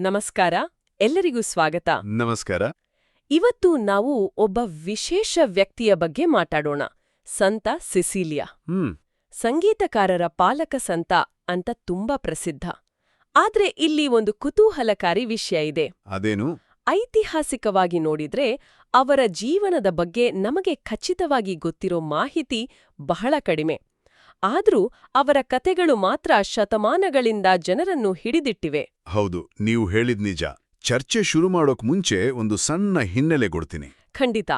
ನಮಸ್ಕಾರ ಎಲ್ಲರಿಗೂ ಸ್ವಾಗತ. ನಮಸ್ಕಾರ. ಇವತ್ತು ನಾವು ಒಬ್ಬ ವಿಶೇಷ ವ್ಯಕ್ತಿಯ ಬಗ್ಗೆ ಮಾತಾಡೋಣ. ಸಂತ ಸಿಸಿಲಿಯಾ. ಸಂಗೀತಕಾರರ ಪಾಲಕ ಸಂತ ಅಂತ ತುಂಬಾ ಪ್ರಸಿದ್ಧ. ಆದ್ರೆ ಇಲ್ಲಿ ಒಂದು ಕುತೂಹಲಕಾರಿ ವಿಷಯ ಇದೆ. ಅದೇನು? ಐತಿಹಾಸಿಕವಾಗಿ ನೋಡಿದ್ರೆ ಅವರ ಜೀವನದ ಬಗ್ಗೆ ನಮಗೆ ಖಚಿತವಾಗಿ ಗೊತ್ತಿರೋ ಮಾಹಿತಿ ಬಹಳ ಕಡಿಮೆ. ಆದ್ರೂ ಅವರ ಕತೆಗಳು ಮಾತ್ರ ಶತಮಾನಗಳಿಂದ ಜನರನ್ನು ಹಿಡಿದಿಟ್ಟಿವೆ. ಹೌದು ನೀವು ಹೇಳಿದ್ ನಿಜ. ಚರ್ಚೆ ಶುರು ಮಾಡೋಕ್ ಮುಂಚೆ ಒಂದು ಸಣ್ಣ ಹಿನ್ನೆಲೆ ಕೊಡ್ತೀನಿ. ಖಂಡಿತ.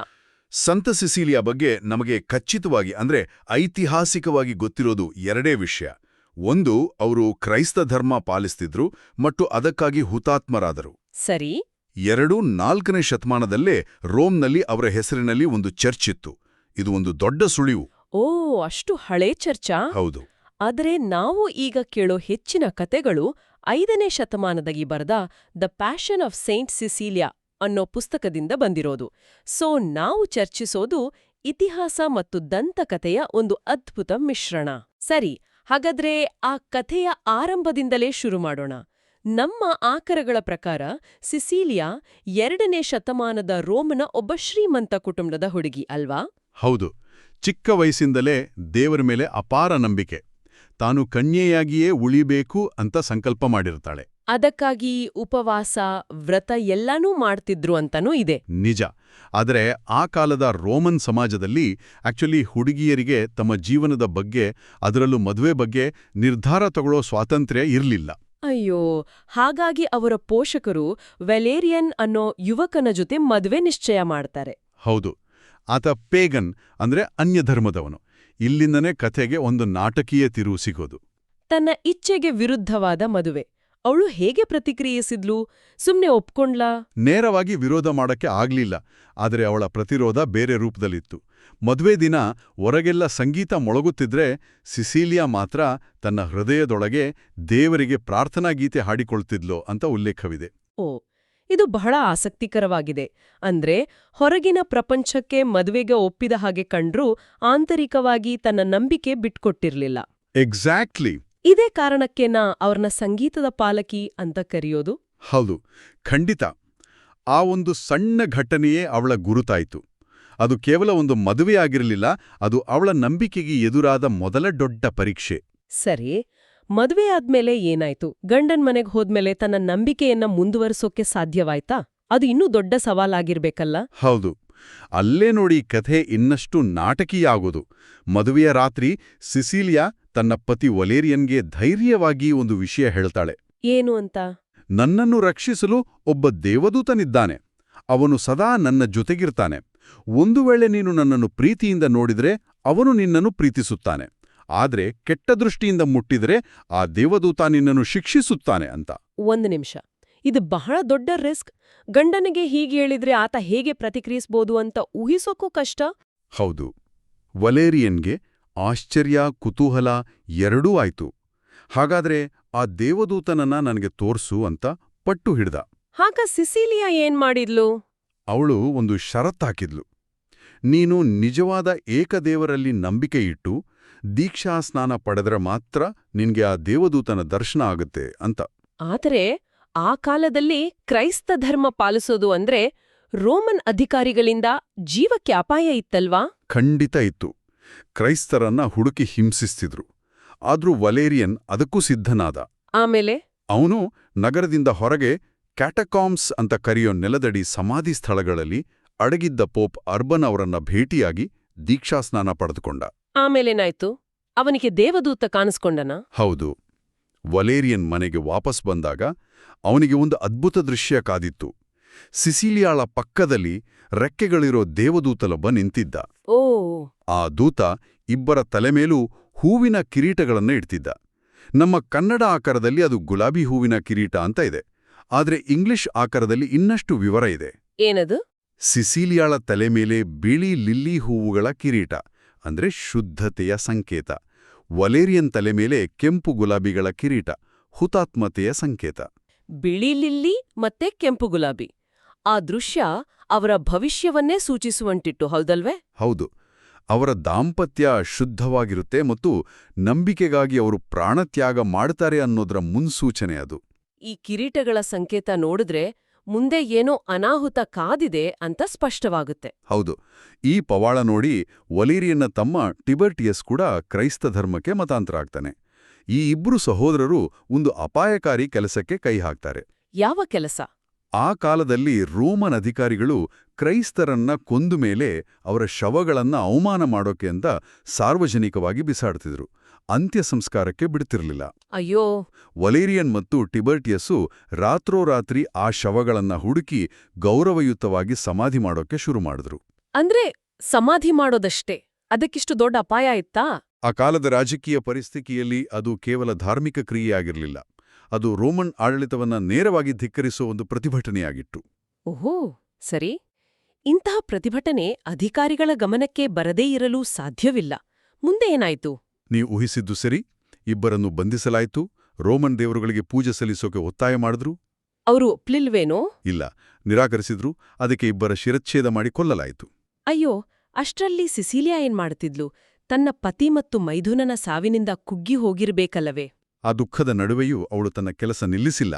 ಸಂತ ಸಿಸಿಲಿಯಾ ಬಗ್ಗೆ ನಮಗೆ ಖಚಿತವಾಗಿ ಅಂದ್ರೆ ಐತಿಹಾಸಿಕವಾಗಿ ಗೊತ್ತಿರೋದು ಎರಡೇ ವಿಷಯ. ಒಂದು ಅವರು ಕ್ರೈಸ್ತ ಧರ್ಮ ಪಾಲಿಸ್ತಿದ್ರು ಮತ್ತು ಅದಕ್ಕಾಗಿ ಹುತಾತ್ಮರಾದರು. ಸರಿ. ಎರಡು ನಾಲ್ಕನೇ ಶತಮಾನದಲ್ಲೇ ರೋಮ್ನಲ್ಲಿ ಅವರ ಹೆಸರಿನಲ್ಲಿ ಒಂದು ಚರ್ಚ್ ಇತ್ತು. ಇದು ಒಂದು ದೊಡ್ಡ ಸುಳಿವು. ಓ ಅಷ್ಟು ಹಳೇ ಚರ್ಚಾ? ಹೌದು. ಆದರೆ ನಾವು ಈಗ ಕೇಳೋ ಹೆಚ್ಚಿನ ಕತೆಗಳು ಐದನೇ ಶತಮಾನದಾಗಿ ಬರೆದ the passion of Saint Cecilia ಅನ್ನೋ ಪುಸ್ತಕದಿಂದ ಬಂದಿರೋದು. ಸೊ ನಾವು ಚರ್ಚಿಸೋದು ಇತಿಹಾಸ ಮತ್ತು ದಂತಕಥೆಯ ಒಂದು ಅದ್ಭುತ ಮಿಶ್ರಣ. ಸರಿ ಹಾಗಾದ್ರೆ ಆ ಕಥೆಯ ಆರಂಭದಿಂದಲೇ ಶುರು ಮಾಡೋಣ. ನಮ್ಮ ಆಕರಗಳ ಪ್ರಕಾರ ಸಿಸೀಲಿಯಾ ಎರಡನೇ ಶತಮಾನದ ರೋಮನ ಒಬ್ಬ ಶ್ರೀಮಂತ ಕುಟುಂಬದ ಹುಡುಗಿ ಅಲ್ವಾ? ಹೌದು. ಚಿಕ್ಕ ವಯಸ್ಸಿಂದಲೇ ದೇವರ ಮೇಲೆ ಅಪಾರ ನಂಬಿಕೆ. ತಾನು ಕನ್ಯೆಯಾಗಿಯೇ ಉಳಿಬೇಕು ಅಂತ ಸಂಕಲ್ಪ ಮಾಡಿರ್ತಾಳೆ. ಅದಕ್ಕಾಗಿ ಉಪವಾಸ ವ್ರತ ಎಲ್ಲಾನೂ ಮಾಡ್ತಿದ್ರು ಅಂತನೂ ಇದೆ. ನಿಜ. ಆದರೆ ಆ ಕಾಲದ ರೋಮನ್ ಸಮಾಜದಲ್ಲಿ ಆಕ್ಚುಲಿ ಹುಡುಗಿಯರಿಗೆ ತಮ್ಮ ಜೀವನದ ಬಗ್ಗೆ ಅದರಲ್ಲೂ ಮದುವೆ ಬಗ್ಗೆ ನಿರ್ಧಾರ ತಗೊಳ್ಳೋ ಸ್ವಾತಂತ್ರ್ಯ ಇರಲಿಲ್ಲ. ಅಯ್ಯೋ ಹಾಗಾಗಿ ಅವರ ಪೋಷಕರು ವೆಲೇರಿಯನ್ ಅನ್ನೋ ಯುವಕನ ಜೊತೆ ಮದುವೆ ನಿಶ್ಚಯ ಮಾಡ್ತಾರೆ. ಹೌದು. ಆತ ಪೇಗನ್ ಅಂದ್ರೆ ಅನ್ಯಧರ್ಮದವನು. ಇಲ್ಲಿಂದನೇ ಕಥೆಗೆ ಒಂದು ನಾಟಕೀಯ ತಿರುವು ಸಿಗೋದು. ತನ್ನ ಇಚ್ಛೆಗೆ ವಿರುದ್ಧವಾದ ಮದುವೆ. ಅವಳು ಹೇಗೆ ಪ್ರತಿಕ್ರಿಯಿಸಿದ್ಲು? ಸುಮ್ನೆ ಒಪ್ಕೊಂಡ್ಲಾ? ನೇರವಾಗಿ ವಿರೋಧ ಮಾಡಕ್ಕೆ ಆಗ್ಲಿಲ್ಲ ಆದರೆ ಅವಳ ಪ್ರತಿರೋಧ ಬೇರೆ ರೂಪದಲ್ಲಿತ್ತು. ಮದುವೆ ದಿನ ಹೊರಗೆಲ್ಲ ಸಂಗೀತ ಮೊಳಗುತ್ತಿದ್ರೆ ಸಿಸಿಲಿಯಾ ಮಾತ್ರ ತನ್ನ ಹೃದಯದೊಳಗೆ ದೇವರಿಗೆ ಪ್ರಾರ್ಥನಾ ಗೀತೆ ಹಾಡಿಕೊಳ್ತಿದ್ಲೋ ಅಂತ ಉಲ್ಲೇಖವಿದೆ. ಓ ಇದು ಬಹಳ ಆಸಕ್ತಿಕರವಾಗಿದೆ. ಅಂದ್ರೆ ಹೊರಗಿನ ಪ್ರಪಂಚಕ್ಕೆ ಮದುವೆಗೆ ಒಪ್ಪಿದ ಹಾಗೆ ಕಂಡ್ರೂ ಆಂತರಿಕವಾಗಿ ತನ್ನ ನಂಬಿಕೆ ಬಿಟ್ಕೊಟ್ಟಿರ್ಲಿಲ್ಲ. ಎಕ್ಸಾಕ್ಟ್ಲಿ ಇದೇ ಕಾರಣಕ್ಕೆ ನಾ ಅವ್ರನ್ನ ಸಂಗೀತದ ಪಾಲಕಿ ಅಂತ ಕರೆಯೋದು? ಹೌದು. ಖಂಡಿತ. ಆ ಒಂದು ಸಣ್ಣ ಘಟನೆಯೇ ಅವಳ ಗುರುತಾಯಿತು. ಅದು ಕೇವಲ ಒಂದು ಮದುವೆಯಾಗಿರಲಿಲ್ಲ ಅದು ಅವಳ ನಂಬಿಕೆಗೆ ಎದುರಾದ ಮೊದಲ ದೊಡ್ಡ ಪರೀಕ್ಷೆ. ಸರಿ. ಮದುವೆ ಆದ್ಮೇಲೆ ಏನಾಯ್ತು? ಗಂಡನ್ ಮನೆಗ್ ಹೋದ್ಮೇಲೆ ತನ್ನ ನಂಬಿಕೆಯನ್ನ ಮುಂದುವರಿಸೋಕೆ ಸಾಧ್ಯವಾಯ್ತಾ? ಅದು ಇನ್ನೂ ದೊಡ್ಡ ಸವಾಲಾಗಿರ್ಬೇಕಲ್ಲ? ಹೌದು. ಅಲ್ಲೇ ನೋಡಿ ಕಥೆ ಇನ್ನಷ್ಟು ನಾಟಕೀಯ ಆಗೋದು ಮದುವೆಯ ರಾತ್ರಿ ಸಿಸಿಲಿಯಾ ತನ್ನ ಪತಿ ಒಲೇರಿಯನ್ಗೆ ಧೈರ್ಯವಾಗಿ ಒಂದು ವಿಷಯ ಹೇಳ್ತಾಳೆ. ಏನು ಅಂತ? ನನ್ನನ್ನು ರಕ್ಷಿಸಲು ಒಬ್ಬ ದೇವದೂತನಿದ್ದಾನೆ. ಅವನು ಸದಾ ನನ್ನ ಜೊತೆಗಿರ್ತಾನೆ. ಒಂದು ವೇಳೆ ನೀನು ನನ್ನನ್ನು ಪ್ರೀತಿಯಿಂದ ನೋಡಿದರೆ ಅವನು ನಿನ್ನನ್ನು ಪ್ರೀತಿಸುತ್ತಾನೆ. ಆದ್ರೆ ಕೆಟ್ಟ ದೃಷ್ಟಿಯಿಂದ ಮುಟ್ಟಿದ್ರೆ ಆ ದೇವದೂತ ನಿನ್ನನ್ನು ಶಿಕ್ಷಿಸುತ್ತಾನೆ ಅಂತ. ಒಂದು ನಿಮಿಷ. ಇದು ಬಹಳ ದೊಡ್ಡ ರಿಸ್ಕ್. ಗಂಡನಿಗೆ ಹೀಗೆ ಹೇಳಿದ್ರೆ ಆತ ಹೇಗೆ ಪ್ರತಿಕ್ರಿಯಿಸಬಹುದು ಅಂತ ಊಹಿಸೋಕ್ಕೂ ಕಷ್ಟ. ಹೌದು. ವಲೇರಿಯನ್ಗೆ ಆಶ್ಚರ್ಯ ಕುತೂಹಲ ಎರಡೂ ಆಯ್ತು. ಹಾಗಾದ್ರೆ ಆ ದೇವದೂತನನ್ನ ನನಗೆ ತೋರ್ಸು ಅಂತ ಪಟ್ಟು ಹಿಡ್ದ. ಹಾಗ ಸಿಸಿಲಿಯಾ ಏನ್ ಮಾಡಿದ್ಲು? ಅವಳು ಒಂದು ಷರತ್ತಾಕಿದ್ಲು. ನೀನು ನಿಜವಾದ ಏಕದೇವರಲ್ಲಿ ನಂಬಿಕೆ ಇಟ್ಟು ದೀಕ್ಷಾ ಸ್ನಾನ ಪಡೆದ್ರೆ ಮಾತ್ರ ನಿನ್ಗೆ ಆ ದೇವದೂತನ ದರ್ಶನ ಆಗುತ್ತೆ ಅಂತ. ಆದರೆ ಆ ಕಾಲದಲ್ಲಿ ಕ್ರೈಸ್ತ ಧರ್ಮ ಪಾಲಿಸೋದು ಅಂದ್ರೆ ರೋಮನ್ ಅಧಿಕಾರಿಗಳಿಂದ ಜೀವಕ್ಕೆ ಅಪಾಯ ಇತ್ತಲ್ವಾ? ಖಂಡಿತ ಇತ್ತು. ಕ್ರೈಸ್ತರನ್ನ ಹುಡುಕಿ ಹಿಂಸಿಸ್ತಿದ್ರು. ಆದ್ರೂ ವಲೇರಿಯನ್ ಅದಕ್ಕೂ ಸಿದ್ಧನಾದ. ಆಮೇಲೆ? ಅವನು ನಗರದಿಂದ ಹೊರಗೆ ಕ್ಯಾಟಕಾಮ್ಸ್ ಅಂತ ಕರೆಯೋ ನೆಲದಡಿ ಸಮಾಧಿ ಸ್ಥಳಗಳಲ್ಲಿ ಅಡಗಿದ್ದ ಪೋಪ್ ಅರ್ಬನ್ ಅವರನ್ನ ಭೇಟಿಯಾಗಿ ದೀಕ್ಷಾಸ್ನಾನ ಪಡೆದುಕೊಂಡ. ಆಮೇಲೇನಾಯ್ತು? ಅವನಿಗೆ ದೇವದೂತ ಕಾಣಿಸ್ಕೊಂಡನ? ಹೌದು. ವಲೇರಿಯನ್ ಮನೆಗೆ ವಾಪಸ್ ಬಂದಾಗ ಅವನಿಗೆ ಒಂದು ಅದ್ಭುತ ದೃಶ್ಯ ಕಾದಿತ್ತು. ಸಿಸಿಲಿಯಾಳ ಪಕ್ಕದಲ್ಲಿ ರೆಕ್ಕೆಗಳಿರೋ ದೇವದೂತಲೊಬ್ಬ ನಿಂತಿದ್ದ. ಓ. ಆ ದೂತ ಇಬ್ಬರ ತಲೆಮೇಲೂ ಹೂವಿನ ಕಿರೀಟಗಳನ್ನು ಇಡ್ತಿದ್ದ. ನಮ್ಮ ಕನ್ನಡ ಆಕಾರದಲ್ಲಿ ಅದು ಗುಲಾಬಿ ಹೂವಿನ ಕಿರೀಟ ಅಂತ ಇದೆ. ಆದರೆ ಇಂಗ್ಲಿಷ್ ಆಕಾರದಲ್ಲಿ ಇನ್ನಷ್ಟು ವಿವರ ಇದೆ. ಏನದು? ಸಿಸಿಲಿಯಾಳ ತಲೆ ಮೇಲೆ ಬಿಳಿ ಲಿಲ್ಲಿ ಹೂವುಗಳ ಕಿರೀಟ. ಅಂದ್ರೆ ಶುದ್ಧತೆಯ ಸಂಕೇತ. ವಲೇರಿಯನ್ ತಲೆ ಮೇಲೆ ಕೆಂಪು ಗುಲಾಬಿಗಳ ಕಿರೀಟ ಹುತಾತ್ಮತೆಯ ಸಂಕೇತ. ಬಿಳಿ ಲಿಲ್ಲಿ ಮತ್ತೆ ಕೆಂಪು ಗುಲಾಬಿ. ಆ ದೃಶ್ಯ ಅವರ ಭವಿಷ್ಯವನ್ನೇ ಸೂಚಿಸುವಂಟಿಟ್ಟು ಹೌದಲ್ವೇ? ಹೌದು. ಅವರ ದಾಂಪತ್ಯ ಶುದ್ಧವಾಗಿರುತ್ತೆ ಮತ್ತು ನಂಬಿಕೆಗಾಗಿ ಅವರು ಪ್ರಾಣತ್ಯಾಗ ಮಾಡ್ತಾರೆ ಅನ್ನೋದರ ಮುನ್ಸೂಚನೆ ಅದು. ಈ ಕಿರೀಟಗಳ ಸಂಕೇತ ನೋಡಿದ್ರೆ ಮುಂದೆ ಏನೋ ಅನಾಹುತ ಕಾದಿದೆ ಅಂತ ಸ್ಪಷ್ಟವಾಗುತ್ತೆ. ಹೌದು. ಈ ಪವಾಳ ನೋಡಿ ವಲೀರಿಯನ್ನ ತಮ್ಮ ಟಿಬರ್ಟಿಯಸ್ ಕೂಡ ಕ್ರೈಸ್ತ ಧರ್ಮಕ್ಕೆ ಮತಾಂತರ ಆಗ್ತಾನೆ. ಈ ಇಬ್ರು ಸಹೋದರರು ಒಂದು ಅಪಾಯಕಾರಿ ಕೆಲಸಕ್ಕೆ ಕೈ ಹಾಕ್ತಾರೆ. ಯಾವ ಕೆಲಸ? ಆ ಕಾಲದಲ್ಲಿ ರೋಮನ್ ಅಧಿಕಾರಿಗಳು ಕ್ರೈಸ್ತರನ್ನ ಕೊಂದು ಮೇಲೆ ಅವರ ಶವಗಳನ್ನ ಅವಮಾನ ಮಾಡೋಕೆ ಅಂತ ಸಾರ್ವಜನಿಕವಾಗಿ ಬಿಸಾಡ್ತಿದ್ರು. ಅಂತ್ಯ ಸಂಸ್ಕಾರಕ್ಕೆ ಬಿಡ್ತಿರ್ಲಿಲ್ಲ. ಅಯ್ಯೋ! ವಲೇರಿಯನ್ ಮತ್ತು ಟಿಬರ್ಟಿಯಸ್ಸು ರಾತ್ರೋರಾತ್ರಿ ಆ ಶವಗಳನ್ನ ಹುಡುಕಿ ಗೌರವಯುತವಾಗಿ ಸಮಾಧಿ ಮಾಡೋಕೆ ಶುರು ಮಾಡಿದ್ರು. ಅಂದ್ರೆ ಸಮಾಧಿ ಮಾಡೋದಷ್ಟೇ? ಅದಕ್ಕಿಷ್ಟು ದೊಡ್ಡ ಅಪಾಯ ಇತ್ತಾ? ಆ ಕಾಲದ ರಾಜಕೀಯ ಪರಿಸ್ಥಿತಿಯಲ್ಲಿ ಅದು ಕೇವಲ ಧಾರ್ಮಿಕ ಕ್ರಿಯೆಯಾಗಿರಲಿಲ್ಲ. ಅದು ರೋಮನ್ ಆಡಳಿತವನ್ನ ನೇರವಾಗಿ ಧಿಕ್ಕರಿಸೋ ಒಂದು ಪ್ರತಿಭಟನೆಯಾಗಿತ್ತು. ಓಹೋ! ಸರಿ. ಇಂತಹ ಪ್ರತಿಭಟನೆ ಅಧಿಕಾರಿಗಳ ಗಮನಕ್ಕೆ ಬರದೇ ಇರಲು ಸಾಧ್ಯವಿಲ್ಲ. ಮುಂದೆ ಏನಾಯ್ತು? ನೀವು ಊಹಿಸಿದ್ದು ಸರಿ? ಇಬ್ಬರನ್ನು ಬಂಧಿಸಲಾಯಿತು? ರೋಮನ್ ದೇವರುಗಳಿಗೆ ಪೂಜೆ ಸಲ್ಲಿಸೋಕೆ ಒತ್ತಾಯ ಮಾಡಿದ್ರು? ಅವರು ಒಪ್ಲಿಲ್ವೇನೋ? ಇಲ್ಲ. ನಿರಾಕರಿಸಿದ್ರು. ಅದಕ್ಕೆ ಇಬ್ಬರ ಶಿರಚ್ಛೇದ ಮಾಡಿ ಕೊಲ್ಲಲಾಯಿತು. ಅಯ್ಯೋ ಅಷ್ಟರಲ್ಲಿ ಸಿಸಿಲಿಯಾ ಏನ್ ಮಾಡ್ತಿದ್ಲು ತನ್ನ ಪತಿ ಮತ್ತು ಮೈಥುನನ ಸಾವಿನಿಂದ ಕುಗ್ಗಿ ಹೋಗಿರ್ಬೇಕಲ್ಲವೇ? ಆ ದುಃಖದ ನಡುವೆಯೂ ಅವಳು ತನ್ನ ಕೆಲಸ ನಿಲ್ಲಿಸಿಲ್ಲ.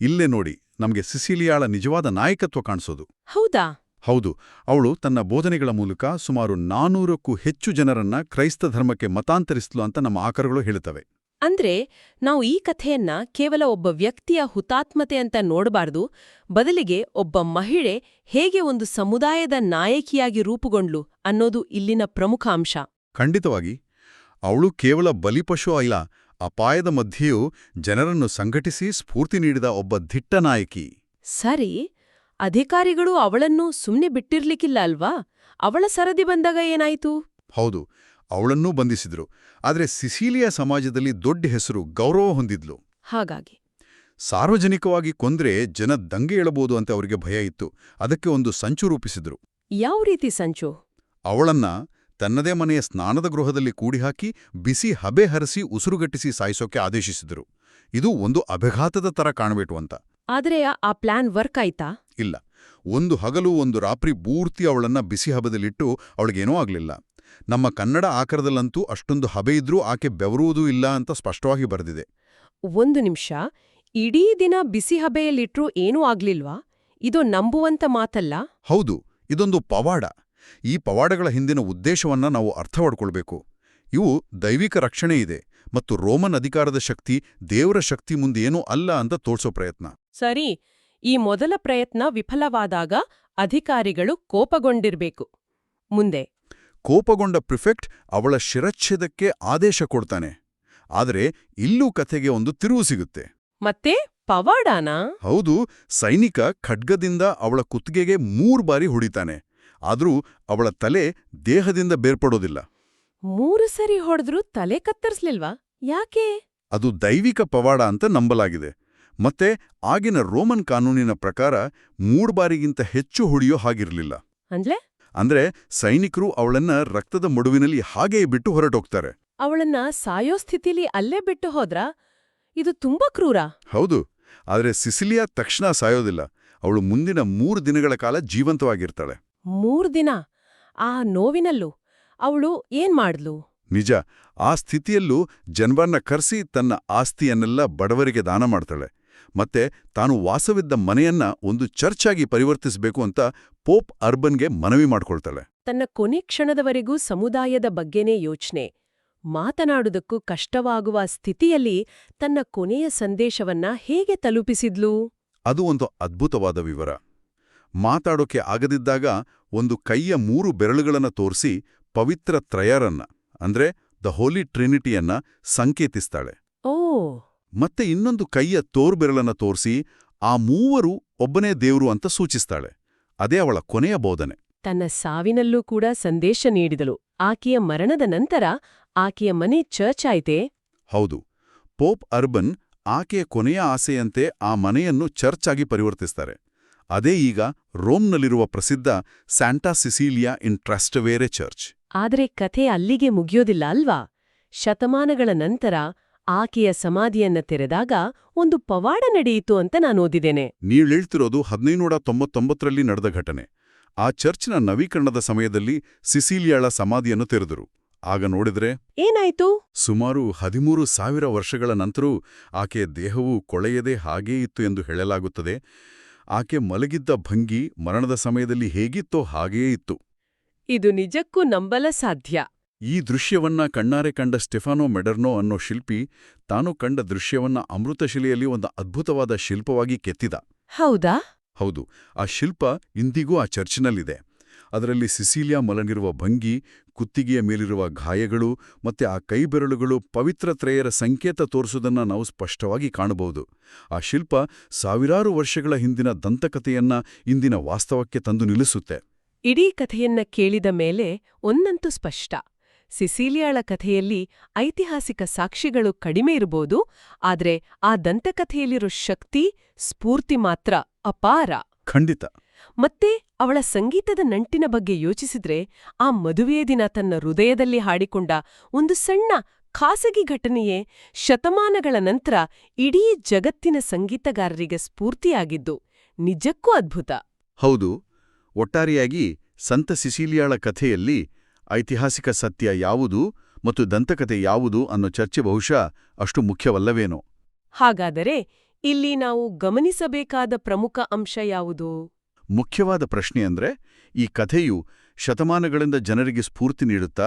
ಇಲ್ಲೇ ನೋಡಿ ನಮಗೆ ಸಿಸಿಲಿಯಾಳ ನಿಜವಾದ ನಾಯಕತ್ವ ಕಾಣಿಸೋದು. ಹೌದಾ? ಹೌದು ಅವಳು ತನ್ನ ಬೋಧನೆಗಳ ಮೂಲಕ ಸುಮಾರು ನಾನೂರಕ್ಕೂ ಹೆಚ್ಚು ಜನರನ್ನ ಕ್ರೈಸ್ತ ಧರ್ಮಕ್ಕೆ ಮತಾಂತರಿಸ್ಲು ಅಂತ ನಮ್ಮ ಆಕರಗಳು ಹೇಳುತ್ತವೆ. ಅಂದ್ರೆ ನಾವು ಈ ಕಥೆಯನ್ನ ಕೇವಲ ಒಬ್ಬ ವ್ಯಕ್ತಿಯ ಹುತಾತ್ಮತೆ ಅಂತ ನೋಡಬಾರದು ಬದಲಿಗೆ ಒಬ್ಬ ಮಹಿಳೆ ಹೇಗೆ ಒಂದು ಸಮುದಾಯದ ನಾಯಕಿಯಾಗಿ ರೂಪುಗೊಂಡ್ಲು ಅನ್ನೋದು ಇಲ್ಲಿನ ಪ್ರಮುಖ ಅಂಶ. ಖಂಡಿತವಾಗಿ ಅವಳು ಕೇವಲ ಬಲಿಪಶು ಅಲ್ಲ ಅಪಾಯದ ಮಧ್ಯೆಯೂ ಜನರನ್ನು ಸಂಘಟಿಸಿ ಸ್ಫೂರ್ತಿ ನೀಡಿದ ಒಬ್ಬ ದಿಟ್ಟ ನಾಯಕಿ. ಸರಿ ಅಧಿಕಾರಿಗಳು ಅವಳನ್ನು ಸುಮ್ಮನೆ ಬಿಟ್ಟಿರ್ಲಿಕ್ಕಿಲ್ಲ ಅಲ್ವಾ? ಅವಳ ಸರದಿ ಬಂದಾಗ ಏನಾಯ್ತು? ಹೌದು ಅವಳನ್ನೂ ಬಂಧಿಸಿದ್ರು. ಆದರೆ ಸಿಸಿಲಿಯಾ ಸಮಾಜದಲ್ಲಿ ದೊಡ್ಡ ಹೆಸರು ಗೌರವ ಹೊಂದಿದ್ಲು. ಹಾಗಾಗಿ. ಸಾರ್ವಜನಿಕವಾಗಿ ಕೊಂದ್ರೆ ಜನ ದಂಗೆ ಏಳಬಹುದು ಅಂತ ಅವರಿಗೆ ಭಯ ಇತ್ತು. ಅದಕ್ಕೆ ಒಂದು ಸಂಚು ರೂಪಿಸಿದ್ರು. ಯಾವ ರೀತಿ ಸಂಚು? ಅವಳನ್ನ ತನ್ನದೇ ಮನೆಯ ಸ್ನಾನದ ಗೃಹದಲ್ಲಿ ಕೂಡಿಹಾಕಿ ಬಿಸಿ ಹಬೆ ಹರಸಿ ಉಸಿರುಗಟ್ಟಿಸಿ ಸಾಯಿಸೋಕೆ ಆದೇಶಿಸಿದರು. ಇದು ಒಂದು ಅಭಘಾತದ ತರ ಕಾಣಬೇಟು ಅಂತ. ಆದ್ರೆ ಆ ಪ್ಲಾನ್ ವರ್ಕ್ ಆಯ್ತಾ? ಇಲ್ಲ. ಒಂದು ಹಗಲು ಒಂದು ರಾತ್ರಿ ಪೂರ್ತಿ ಅವಳನ್ನ ಬಿಸಿ ಹಬದಲ್ಲಿಟ್ಟು ಅವಳಿಗೇನೂ ಆಗಲಿಲ್ಲ. ನಮ್ಮ ಕನ್ನಡ ಆಕರದಲ್ಲಂತೂ ಅಷ್ಟೊಂದು ಹಬೆ ಇದ್ರೂ ಆಕೆ ಬೆವರುವುದೂ ಇಲ್ಲ ಅಂತ ಸ್ಪಷ್ಟವಾಗಿ ಬರೆದಿದೆ. ಒಂದು ನಿಮಿಷ. ಇಡೀ ದಿನ ಬಿಸಿ ಹಬೆಯಲ್ಲಿಟ್ರೂ ಏನೂ ಆಗ್ಲಿಲ್ವಾ? ಇದು ನಂಬುವಂತ ಮಾತಲ್ಲ? ಹೌದು ಇದೊಂದು ಪವಾಡ. ಈ ಪವಾಡಗಳ ಹಿಂದಿನ ಉದ್ದೇಶವನ್ನ ನಾವು ಅರ್ಥ ಮಾಡಿಕೊಳ್ಬೇಕು ಇವು ದೈವಿಕ ರಕ್ಷಣೆ ಇದೆ ಮತ್ತು ರೋಮನ್ ಅಧಿಕಾರದ ಶಕ್ತಿ ದೇವರ ಶಕ್ತಿ ಮುಂದೇನೂ ಅಲ್ಲ ಅಂತ ತೋರ್ಸೋ ಪ್ರಯತ್ನ. ಸರಿ ಈ ಮೊದಲ ಪ್ರಯತ್ನ ವಿಫಲವಾದಾಗ ಅಧಿಕಾರಿಗಳು ಕೋಪಗೊಂಡಿರ್ಬೇಕು. ಮುಂದೆ. ಕೋಪಗೊಂಡ ಪ್ರಿಫೆಕ್ಟ್ ಅವಳ ಶಿರಚ್ಛೇದಕ್ಕೆ ಆದೇಶ ಕೊಡ್ತಾನೆ. ಆದರೆ ಇಲ್ಲೂ ಕಥೆಗೆ ಒಂದು ತಿರುವು ಸಿಗುತ್ತೆ. ಮತ್ತೆ ಪವಾಡಾನ? ಹೌದು ಸೈನಿಕ ಖಡ್ಗದಿಂದ ಅವಳ ಕುತ್ತಿಗೆಗೆ ಮೂರು ಬಾರಿ ಹೊಡಿತಾನೆ. ಆದರೂ ಅವಳ ತಲೆ ದೇಹದಿಂದ ಬೇರ್ಪಡೋದಿಲ್ಲ. ಮೂರು ಸರಿ ಹೊಡೆದ್ರೂ ತಲೆ ಕತ್ತರಿಸ್ಲಿಲ್ವಾ? ಯಾಕೆ? ಅದು ದೈವಿಕ ಪವಾಡ ಅಂತ ನಂಬಲಾಗಿದೆ. ಮತ್ತೆ ಆಗಿನ ರೋಮನ್ ಕಾನೂನಿನ ಪ್ರಕಾರ ಮೂರು ಬಾರಿಗಿಂತ ಹೆಚ್ಚು ಹೊಡೆಯೋ ಹಾಗಿರಲಿಲ್ಲ. ಅಂದ್ರೆ? ಅಂದ್ರೆ ಸೈನಿಕರು ಅವಳನ್ನ ರಕ್ತದ ಮಡುವಿನಲ್ಲಿ ಹಾಗೇ ಬಿಟ್ಟು ಹೊರಟೋಗ್ತಾರೆ. ಅವಳನ್ನ ಸಾಯೋ ಸ್ಥಿತಿಲಿ ಅಲ್ಲೇ ಬಿಟ್ಟು ಹೋದ್ರ? ಇದು ತುಂಬಾ ಕ್ರೂರ. ಹೌದು ಆದರೆ ಸಿಸಿಲಿಯಾ ತಕ್ಷಣ ಸಾಯೋದಿಲ್ಲ. ಅವಳು ಮುಂದಿನ ಮೂರು ದಿನಗಳ ಕಾಲ ಜೀವಂತವಾಗಿರ್ತಾಳೆ. ಮೂರ್ ದಿನ? ಆ ನೋವಿನಲ್ಲೂ? ಅವಳು ಏನ್ ಮಾಡ್ಲು ನಿಜ ಆ ಸ್ಥಿತಿಯಲ್ಲೂ ಜನವನ್ನ ಕರೆಸಿ ತನ್ನ ಆಸ್ತಿಯನ್ನೆಲ್ಲ ಬಡವರಿಗೆ ದಾನ ಮಾಡ್ತಾಳೆ. ಮತ್ತೆ ತಾನು ವಾಸವಿದ್ದ ಮನೆಯನ್ನ ಒಂದು ಚರ್ಚಾಗಿ ಪರಿವರ್ತಿಸಬೇಕು ಅಂತ ಪೋಪ್ ಅರ್ಬನ್ಗೆ ಮನವಿ ಮಾಡ್ಕೊಳ್ತಾಳೆ. ತನ್ನ ಕೊನೆ ಕ್ಷಣದವರೆಗೂ ಸಮುದಾಯದ ಬಗ್ಗೆನೇ ಯೋಚನೆ. ಮಾತನಾಡುವುದಕ್ಕೂ ಕಷ್ಟವಾಗುವ ಸ್ಥಿತಿಯಲ್ಲಿ ತನ್ನ ಕೊನೆಯ ಸಂದೇಶವನ್ನ ಹೇಗೆ ತಲುಪಿಸಿದ್ಲು? ಅದು ಒಂದು ಅದ್ಭುತವಾದ ವಿವರ. ಮಾತಾಡೋಕೆ ಆಗದಿದ್ದಾಗ ಒಂದು ಕೈಯ ಮೂರು ಬೆರಳುಗಳನ್ನ ತೋರಿಸಿ ಪವಿತ್ರ ತ್ರಯರನ್ನ ಅಂದ್ರೆ ದ ಹೋಲಿ ಟ್ರಿನಿಟಿಯನ್ನ ಸಂಕೇತಿಸ್ತಾಳೆ. ಮತ್ತೆ ಇನ್ನೊಂದು ಕೈಯ ತೋರ್ಬೆರಳನ್ನ ತೋರಿಸಿ ಆ ಮೂವರು ಒಬ್ಬನೇ ದೇವರು ಅಂತ ಸೂಚಿಸ್ತಾಳೆ. ಅದೇ ಅವಳ ಕೊನೆಯ ಬೋಧನೆ. ತನ್ನ ಸಾವಿನಲ್ಲೂ ಕೂಡ ಸಂದೇಶ ನೀಡಿದಳು. ಆಕೆಯ ಮರಣದ ನಂತರ ಆಕೆಯ ಮನೆ ಚರ್ಚ್ ಆಯ್ತೆ? ಹೌದು. ಪೋಪ್ ಅರ್ಬನ್ ಆಕೆಯ ಕೊನೆಯ ಆಸೆಯಂತೆ ಆ ಮನೆಯನ್ನು ಚರ್ಚ್ ಆಗಿ ಪರಿವರ್ತಿಸ್ತಾರೆ. ಅದೇ ಈಗ ರೋಮ್ನಲ್ಲಿರುವ ಪ್ರಸಿದ್ಧ ಸ್ಯಾಂಟಾ ಸಿಸೀಲಿಯಾ ಇನ್ ಟ್ರಸ್ಟವೇರೆ ಚರ್ಚ್. ಆದರೆ ಕಥೆ ಅಲ್ಲಿಗೆ ಮುಗಿಯೋದಿಲ್ಲ ಅಲ್ವಾ? ಶತಮಾನಗಳ ನಂತರ ಆಕೆಯ ಸಮಾಧಿಯನ್ನ ತೆರೆದಾಗ ಒಂದು ಪವಾಡ ನಡೆಯಿತು ಅಂತ ನಾನು ಓದಿದ್ದೇನೆ. ನೀಳ್ತಿರೋದು ಹದಿನೈನೂರ ತೊಂಬತ್ತೊಂಬತ್ತರಲ್ಲಿ ನಡೆದ ಘಟನೆ. ಆ ಚರ್ಚ್ನ ನವೀಕರಣದ ಸಮಯದಲ್ಲಿ ಸಿಸೀಲಿಯಾಳ ಸಮಾಧಿಯನ್ನು ತೆರೆದರು. ಆಗ ನೋಡಿದ್ರೆ ಏನಾಯ್ತು? ಸುಮಾರು ಹದಿಮೂರು ಸಾವಿರ ವರ್ಷಗಳ ನಂತರೂ ಆಕೆಯ ದೇಹವು ಕೊಳೆಯದೆ ಹಾಗೇ ಇತ್ತು ಎಂದು ಹೇಳಲಾಗುತ್ತದೆ. ಆಕೆ ಮಲಗಿದ್ದ ಭಂಗಿ ಮರಣದ ಸಮಯದಲ್ಲಿ ಹೇಗಿತ್ತೋ ಹಾಗೆಯೇ ಇತ್ತು. ಇದು ನಿಜಕ್ಕೂ ನಂಬಲ ಸಾಧ್ಯ ಈ ದೃಶ್ಯವನ್ನ ಕಣ್ಣಾರೆ ಕಂಡ ಸ್ಟೆಫಾನೋ ಮೆಡರ್ನೋ ಅನ್ನೋ ಶಿಲ್ಪಿ ತಾನು ಕಂಡ ದೃಶ್ಯವನ್ನ ಅಮೃತಶಿಲೆಯಲ್ಲಿ ಒಂದು ಅದ್ಭುತವಾದ ಶಿಲ್ಪವಾಗಿ ಕೆತ್ತಿದ. ಹೌದಾ? ಹೌದು ಆ ಶಿಲ್ಪ ಇಂದಿಗೂ ಆ ಚರ್ಚಿನಲ್ಲಿದೆ. ಅದರಲ್ಲಿ ಸಿಸಿಲಿಯಾ ಮಲನಿರುವ ಭಂಗಿ ಕುತ್ತಿಗೆಯ ಮೇಲಿರುವ ಗಾಯಗಳು ಮತ್ತೆ ಆ ಕೈಬೆರಳುಗಳು ಪವಿತ್ರ ತ್ರೇಯರ ಸಂಕೇತ ತೋರಿಸುವುದನ್ನು ನಾವು ಸ್ಪಷ್ಟವಾಗಿ ಕಾಣಬಹುದು. ಆ ಶಿಲ್ಪ ಸಾವಿರಾರು ವರ್ಷಗಳ ಹಿಂದಿನ ದಂತಕಥೆಯನ್ನ ಇಂದಿನ ವಾಸ್ತವಕ್ಕೆ ತಂದು ನಿಲ್ಲಿಸುತ್ತೆ. ಇಡೀ ಕಥೆಯನ್ನ ಕೇಳಿದ ಮೇಲೆ ಒಂದಂತೂ ಸ್ಪಷ್ಟ. ಸಿಸಿಲಿಯಾಳ ಕಥೆಯಲ್ಲಿ ಐತಿಹಾಸಿಕ ಸಾಕ್ಷಿಗಳು ಕಡಿಮೆ ಇರಬಹುದು ಆದ್ರೆ ಆ ದಂತಕಥೆಯಲ್ಲಿರೋ ಶಕ್ತಿ ಸ್ಫೂರ್ತಿ ಮಾತ್ರ ಅಪಾರ. ಖಂಡಿತ. ಮತ್ತೆ ಅವಳ ಸಂಗೀತದ ನಂಟಿನ ಬಗ್ಗೆ ಯೋಚಿಸಿದ್ರೆ ಆ ಮದುವೆಯ ದಿನ ತನ್ನ ಹೃದಯದಲ್ಲಿ ಹಾಡಿಕೊಂಡ ಒಂದು ಸಣ್ಣ ಖಾಸಗಿ ಘಟನೆಯೇ ಶತಮಾನಗಳ ನಂತರ ಇಡೀ ಜಗತ್ತಿನ ಸಂಗೀತಗಾರರಿಗೆ ಸ್ಫೂರ್ತಿಯಾಗಿದ್ದು. ನಿಜಕ್ಕೂ ಅದ್ಭುತ. ಹೌದು ಒಟ್ಟಾರೆಯಾಗಿ ಸಂತ ಸಿಸಿಲಿಯಾಳ ಕಥೆಯಲ್ಲಿ ಐತಿಹಾಸಿಕ ಸತ್ಯ ಯಾವುದು ಮತ್ತು ದಂತಕತೆ ಯಾವುದು ಅನ್ನೋ ಚರ್ಚೆ ಬಹುಶಃ ಅಷ್ಟು ಮುಖ್ಯವಲ್ಲವೇನೋ. ಹಾಗಾದರೆ ಇಲ್ಲಿ ನಾವು ಗಮನಿಸಬೇಕಾದ ಪ್ರಮುಖ ಅಂಶ ಯಾವುದು? ಮುಖ್ಯವಾದ ಪ್ರಶ್ನೆ ಅಂದ್ರೆ ಈ ಕಥೆಯು ಶತಮಾನಗಳಿಂದ ಜನರಿಗೆ ಸ್ಫೂರ್ತಿ ನೀಡುತ್ತಾ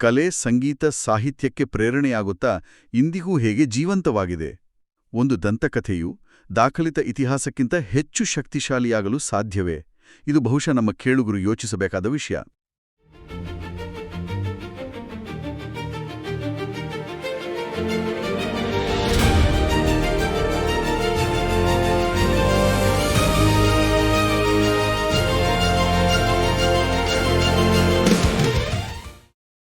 ಕಲೆ ಸಂಗೀತ ಸಾಹಿತ್ಯಕ್ಕೆ ಪ್ರೇರಣೆಯಾಗುತ್ತಾ ಇಂದಿಗೂ ಹೇಗೆ ಜೀವಂತವಾಗಿದೆ? ಒಂದು ದಂತಕಥೆಯು ದಾಖಲಿತ ಇತಿಹಾಸಕ್ಕಿಂತ ಹೆಚ್ಚು ಶಕ್ತಿಶಾಲಿಯಾಗಲು ಸಾಧ್ಯವೇ? ಇದು ಬಹುಶಃ ನಮ್ಮ ಕೇಳುಗರು ಯೋಚಿಸಬೇಕಾದ ವಿಷಯ.